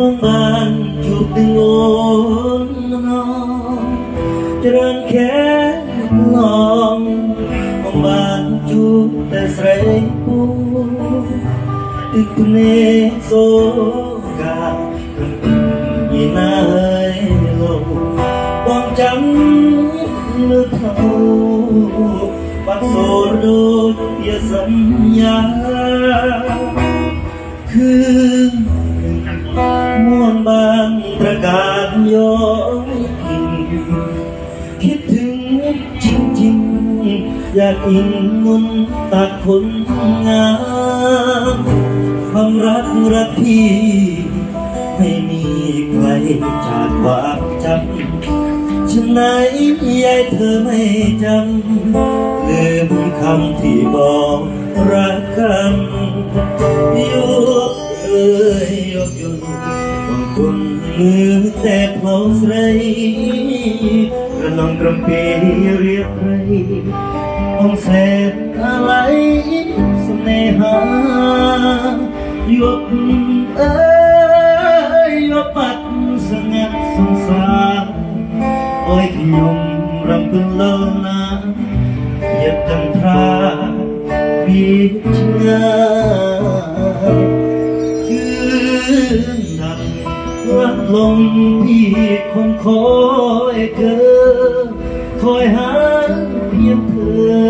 បងបានជួបទាំងអូនម្ដងច្រើនខែឡងបងបានជួបតែស្រីពូទឹកភ្នែកសូកាយីណាហើយលោកបងចាំលើថោបាត់សូរដូចជាសញ្ញាគឺ วนบางประกาศย้อนคิดถึงจริงๆ อยากอิงนุนตักคนงามความรักรักพี่ ไม่มีใครจากความจำฉันไหนยายเธอไม่จำลืมคำที่บอกรักกันยกเอ้ยยกยนบางคน มือแต่เพลาใสกระนองกระเปีเรียกใครห้องแสนอะไรสเสน่หายกเอ้ยยกปัดสงัดสงสารโอ้ยขยมรำพึงเล่านาเหยียบจันทราวิชงา ลมที่คงคอยเธอคอยหาเพียงเธอ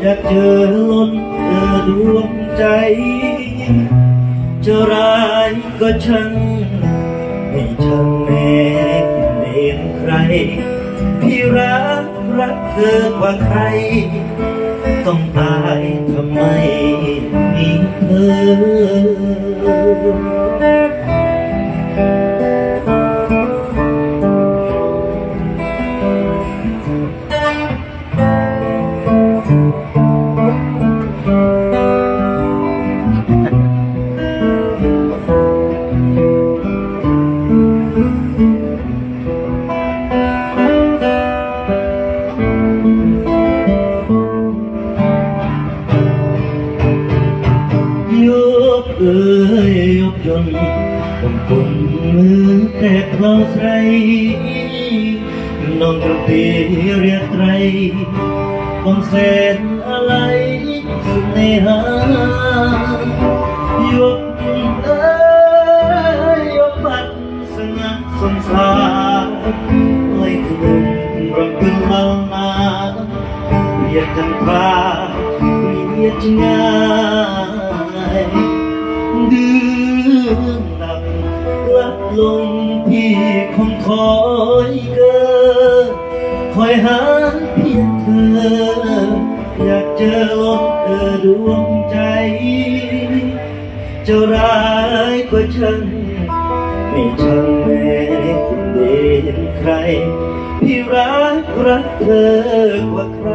อยากเจอล้นเธอดวงใจ จะร้ายก็ช่างไม่ช่างแม่เล่นใคร พี่รักรักเธอกว่าใคร ต้องตายทำไมมีเธอ អើយយប់យល់កំពុងលើតែថ្លងស្រីក្នុងប្រទីរាត្រីបងសេនអល័យស្នេហាយប់អើយយប់បាត់សញ្ញាសង្សារអើយខ្ញុំរកគុណមកណាវាទាំងប្រាវាជាងា ลงที่คงคอยเกิดคอยหาเพียงเธอ อยากเจอลมเธอดวงใจจะร้ายก็ช่างไม่ช่างแม้คุณเด่นใคร พี่รักรักเธอกว่าใคร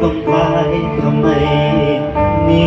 ต้องตายทำไมมี